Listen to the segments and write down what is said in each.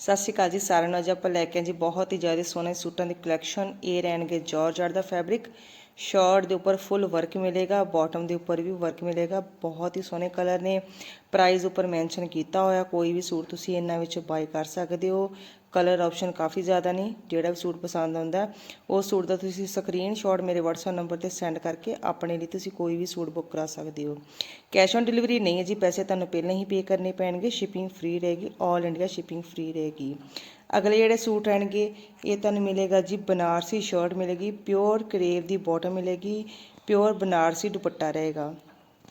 ਸਤਿ ਸ਼੍ਰੀ ਅਕਾਲ ਜੀ ਸਾਰਿਆਂ ਨੂੰ। ਅੱਜ ਆਪਾਂ ਲੈ ਕੇ ਆਏ ਜੀ ਬਹੁਤ ਹੀ ਜ਼ਿਆਦਾ ਸੋਹਣੇ ਸੂਟਾਂ ਦੀ ਕਲੈਕਸ਼ਨ ਇਹ ਰਹਿਣਗੇ ਜਾਰਜਟ ਦਾ ਫੈਬਰਿਕ ਸ਼ਾਰਟ ਦੇ ਉੱਪਰ ਫੁੱਲ ਵਰਕ ਮਿਲੇਗਾ ਬਾਟਮ ਦੇ ਉੱਪਰ ਵੀ ਵਰਕ ਮਿਲੇਗਾ। ਬਹੁਤ ਹੀ ਸੋਹਣੇ ਕਲਰ ਨੇ। ਪ੍ਰਾਈਸ ਉੱਪਰ ਮੈਂਸ਼ਨ ਕੀਤਾ ਹੋਇਆ, ਕੋਈ ਵੀ ਸੂਟ ਤੁਸੀਂ ਇਹਨਾਂ ਵਿੱਚ ਬਾਈ ਕਰ ਸਕਦੇ ਹੋ। ਕਲਰ ਆਪਸ਼ਨ ਕਾਫੀ ਜ਼ਿਆਦਾ ਨੇ, ਜਿਹੜਾ ਵੀ ਸੂਟ ਪਸੰਦ ਆਉਂਦਾ ਉਹ ਸੂਟ ਦਾ ਤੁਸੀਂ ਸਕਰੀਨਸ਼ਾਟ ਮੇਰੇ WhatsApp ਨੰਬਰ ਤੇ ਸੈਂਡ ਕਰਕੇ ਆਪਣੇ ਲਈ ਤੁਸੀਂ ਕੋਈ ਵੀ ਸੂਟ ਬੁੱਕ ਕਰਾ ਸਕਦੇ ਹੋ। ਕੈਸ਼ ਔਨ ਡਿਲੀਵਰੀ ਨਹੀਂ ਹੈ ਜੀ, ਪੈਸੇ ਤੁਹਾਨੂੰ ਪਹਿਲਾਂ ਹੀ ਪੇ ਕਰਨੇ ਪੈਣਗੇ ਸ਼ਿਪਿੰਗ ਫ੍ਰੀ ਰਹੇਗੀ 올 ਇੰਡੀਆ ਸ਼ਿਪਿੰਗ ਫ੍ਰੀ ਰਹੇਗੀ। ਅਗਲੇ ਜਿਹੜੇ ਸੂਟ ਰਹਿਣਗੇ, ਇਹ ਤੁਹਾਨੂੰ ਮਿਲੇਗਾ ਜੀ ਬਨਾਰਸੀ ਸ਼ਰਟ ਮਿਲੇਗੀ ਪਿਓਰ ਕਰੇਵ ਦੀ ਬਾਟਮ ਮਿਲੇਗੀ ਪਿਓਰ ਬਨਾਰਸੀ ਦੁਪੱਟਾ ਰਹੇਗਾ।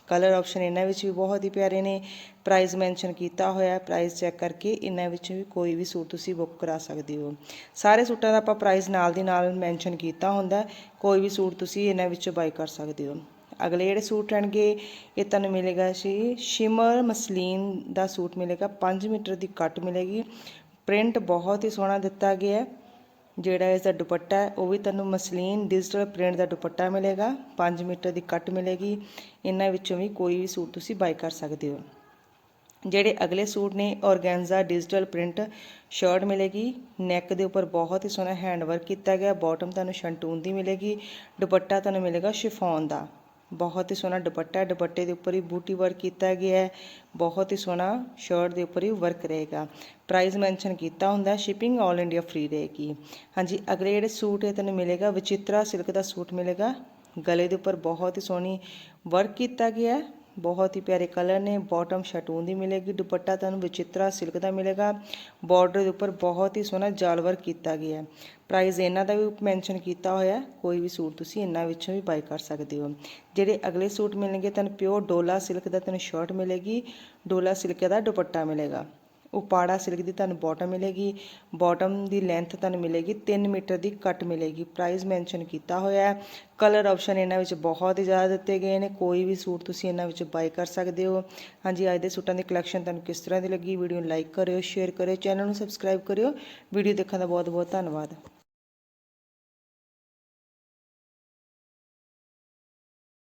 ਕਲਰ ਆਪਸ਼ਨ ਇਹਨਾਂ ਵਿੱਚ ਵੀ ਬਹੁਤ ਹੀ ਪਿਆਰੇ ਨੇ। ਪ੍ਰਾਈਸ ਮੈਂਸ਼ਨ ਕੀਤਾ ਹੋਇਆ ਪ੍ਰਾਈਸ ਚੈੱਕ ਕਰਕੇ ਇਹਨਾਂ ਵਿੱਚ ਵੀ ਕੋਈ ਵੀ ਸੂਟ ਤੁਸੀਂ ਬੁੱਕ ਕਰਾ ਸਕਦੇ ਹੋ। ਸਾਰੇ ਸੂਟਾਂ ਦਾ ਆਪਾਂ ਪ੍ਰਾਈਸ ਨਾਲ ਦੀ ਨਾਲ ਮੈਂਸ਼ਨ ਕੀਤਾ ਹੁੰਦਾ, ਕੋਈ ਵੀ ਸੂਟ ਤੁਸੀਂ ਇਹਨਾਂ ਵਿੱਚੋਂ ਬਾਈ ਕਰ ਸਕਦੇ ਹੋ। ਅਗਲੇ ਜਿਹੜੇ ਸੂਟ ਰਹਿਣਗੇ, ਇਹ ਤੁਹਾਨੂੰ ਮਿਲੇਗਾ ਸੀ ਸ਼ਿਮਰ ਮਸਲੀਨ ਦਾ ਸੂਟ ਮਿਲੇਗਾ 5 ਮੀਟਰ ਦੀ ਕੱਟ ਮਿਲੇਗੀ। ਪ੍ਰਿੰਟ ਬਹੁਤ ਹੀ ਸੋਹਣਾ ਦਿੱਤਾ ਗਿਆ ਜਿਹੜਾ ਇਸ ਦਾ ਦੁਪੱਟਾ ਹੈ, ਉਹ ਵੀ ਤੁਹਾਨੂੰ ਮਸਲੀਨ ਡਿਜੀਟਲ ਪ੍ਰਿੰਟ ਦਾ ਦੁਪੱਟਾ ਮਿਲੇਗਾ। 5 ਮੀਟਰ ਦੀ ਕੱਟ ਮਿਲੇਗੀ। ਇਹਨਾਂ ਵਿੱਚੋਂ ਵੀ ਕੋਈ ਵੀ ਸੂਟ ਤੁਸੀਂ ਬਾਈ ਕਰ ਸਕਦੇ ਹੋ। ਜਿਹੜੇ ਅਗਲੇ ਸੂਟ ਨੇ ਔਰਗੈਂਜ਼ਾ ਡਿਜੀਟਲ ਪ੍ਰਿੰਟ ਸ਼ਰਟ ਮਿਲੇਗੀ। ਨੈਕ ਦੇ ਉੱਪਰ ਬਹੁਤ ਹੀ ਸੋਹਣਾ ਹੈਂਡ ਵਰਕ ਕੀਤਾ ਗਿਆ। ਬਾਟਮ ਤੁਹਾਨੂੰ ਸ਼ੰਟੂਨ ਦੀ ਮਿਲੇਗੀ। ਦੁਪੱਟਾ ਤੁਹਾਨੂੰ ਮਿਲੇਗਾ ਸ਼ਿਫੋਨ ਦਾ। ਬਹੁਤ ਹੀ ਸੋਹਣਾ ਦੁਪੱਟਾ, ਦੁਪੱਟੇ ਦੇ ਉੱਪਰ ਹੀ ਬੂਟੀ ਵਰਕ ਕੀਤਾ ਗਿਆ ਹੈ, ਬਹੁਤ ਹੀ ਸੋਹਣਾ ਸ਼ਰਟ ਦੇ ਉੱਪਰ ਹੀ ਵਰਕ ਰਹੇਗਾ। ਪ੍ਰਾਈਸ ਮੈਂਸ਼ਨ ਕੀਤਾ ਹੁੰਦਾ ਸ਼ਿਪਿੰਗ 올 ਇੰਡੀਆ ਫ੍ਰੀ ਰਹੇਗੀ। ਹਾਂਜੀ, ਅਗਲੇ ਜਿਹੜੇ ਸੂਟ ਇਹ ਤੁਹਾਨੂੰ ਮਿਲੇਗਾ, ਵਿਚਿਤਰਾ ਸਿਲਕ ਦਾ ਸੂਟ ਮਿਲੇਗਾ। ਗਲੇ ਦੇ ਉੱਪਰ ਬਹੁਤ ਹੀ ਸੋਹਣੀ ਵਰਕ ਕੀਤਾ ਗਿਆ ਹੈ। ਬਹੁਤ ਹੀ ਪਿਆਰੇ ਕਲਰ ਨੇ ਬਾਟਮ ਸ਼ਟੂਨ ਦੀ ਮਿਲੇਗੀ, ਦੁਪੱਟਾ ਤੁਹਾਨੂੰ ਵਿਚਿਤਰਾ ਸਿਲਕ ਦਾ ਮਿਲੇਗਾ ਬਾਰਡਰ ਦੇ ਉੱਪਰ ਬਹੁਤ ਹੀ ਸੋਹਣਾ ਜਾਲ ਵਰਕ ਕੀਤਾ ਗਿਆ ਹੈ। ਪ੍ਰਾਈਸ ਇਹਨਾਂ ਦਾ ਵੀ ਮੈਂਸ਼ਨ ਕੀਤਾ ਹੋਇਆ ਕੋਈ ਵੀ ਸੂਟ ਤੁਸੀਂ ਇਹਨਾਂ ਵਿੱਚੋਂ ਵੀ ਬਾਈ ਕਰ ਸਕਦੇ ਹੋ। ਜਿਹੜੇ ਅਗਲੇ ਸੂਟ ਮਿਲਣਗੇ, ਤੁਹਾਨੂੰ ਪਿਓਰ ਡੋਲਾ ਸਿਲਕ ਦਾ ਤੁਹਾਨੂੰ ਸ਼ਰਟ ਮਿਲੇਗੀ, ਡੋਲਾ ਸਿਲਕ ਦਾ ਦੁਪੱਟਾ ਮਿਲੇਗਾ। ਉਪਾੜਾ ਸਿਲਕ ਦੀ ਤੁਹਾਨੂੰ ਬਾਟਮ ਮਿਲੇਗੀ। ਬਾਟਮ ਦੀ ਲੈਂਥ ਤੁਹਾਨੂੰ ਮਿਲੇਗੀ 3 ਮੀਟਰ ਦੀ ਕੱਟ ਮਿਲੇਗੀ। ਪ੍ਰਾਈਸ ਮੈਂਸ਼ਨ ਕੀਤਾ ਹੋਇਆ ਹੈ। ਕਲਰ ਆਪਸ਼ਨ ਇਹਨਾਂ ਵਿੱਚ ਬਹੁਤ ਹੀ ਜ਼ਿਆਦਾ ਦਿੱਤੇ ਗਏ ਨੇ। ਕੋਈ ਵੀ ਸੂਟ ਤੁਸੀਂ ਇਹਨਾਂ ਵਿੱਚ ਬਾਈ ਕਰ ਸਕਦੇ ਹੋ। ਹਾਂਜੀ, ਅੱਜ ਦੇ ਸੂਟਾਂ ਦੀ ਕਲੈਕਸ਼ਨ ਤੁਹਾਨੂੰ ਕਿਸ ਤਰ੍ਹਾਂ ਦੀ ਲੱਗੀ? ਵੀਡੀਓ ਨੂੰ ਲਾਈਕ ਕਰਿਓ ਸ਼ੇਅਰ ਕਰਿਓ ਚੈਨਲ ਨੂੰ ਸਬਸਕ੍ਰਾਈਬ ਕਰਿਓ। ਵੀਡੀਓ ਦੇਖਣ ਦਾ ਬਹੁਤ ਬਹੁਤ ਧੰਨਵਾਦ।